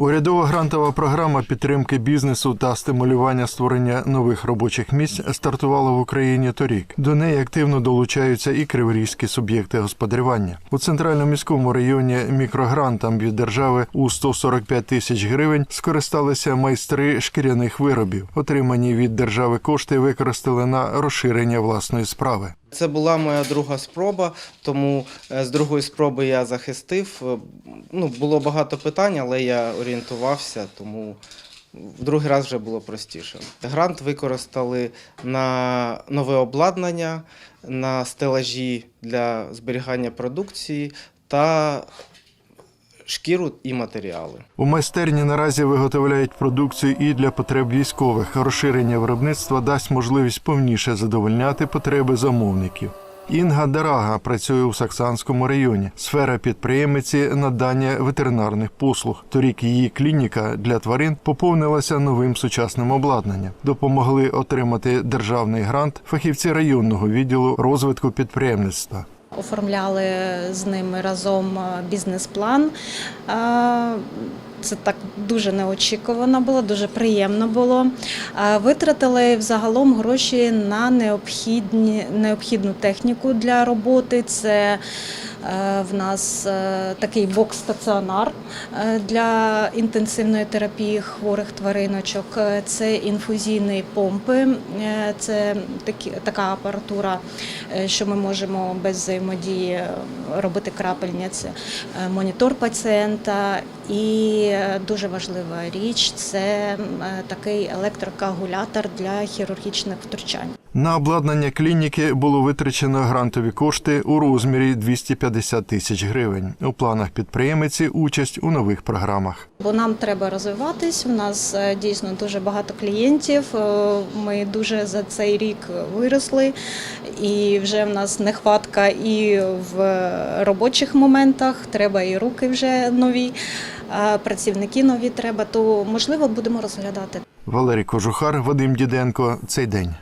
Урядова грантова програма підтримки бізнесу та стимулювання створення нових робочих місць стартувала в Україні торік. До неї активно долучаються і криворізькі суб'єкти господарювання. У центральному міському районі мікрогрантам від держави у 145 тисяч гривень скористалися майстри шкіряних виробів. Отримані від держави кошти використали на розширення власної справи. Це була моя друга спроба, тому е, з другої спроби я захистив. Е, Ну, було багато питань, але я орієнтувався, тому в другий раз вже було простіше. Грант використали на нове обладнання, на стелажі для зберігання продукції та шкіру і матеріали. У майстерні наразі виготовляють продукцію і для потреб військових. Розширення виробництва дасть можливість повніше задовольняти потреби замовників. Інга Дарага працює у Саксанському районі. Сфера підприємиці надання ветеринарних послуг. Торік її клініка для тварин поповнилася новим сучасним обладнанням. Допомогли отримати державний грант фахівці районного відділу розвитку підприємництва. Оформляли з ними разом е, бізнес-план. Е, Це так дуже неочікувано було, дуже приємно було. Е, Витратили взагалом гроші на необхідні, необхідну техніку для роботи. Це в нас е, такий бокс-стаціонар е, для інтенсивної терапії хворих твариночок. Е, Це інфузійні помпи, е, це такі, така апаратура, е, що ми можемо без взаємодії е, робити крапельниці, Е, монітор пацієнта і е, дуже важлива річ це е, такий електрокоагулятор для хірургічних втручань. На обладнання клініки було витрачено грантові кошти у розмірі 250 тисяч гривень. У планах підприємиці участь у нових програмах. Бо нам треба розвиватись. У нас е, дійсно дуже багато клієнтів. Е, Ми дуже за цей рік виросли, і вже в нас нехватка і в робочих моментах. Треба і руки вже нові, працівники нові треба. То можливо будемо розглядати. Валерій Кожухар, Вадим Діденко. Цей день.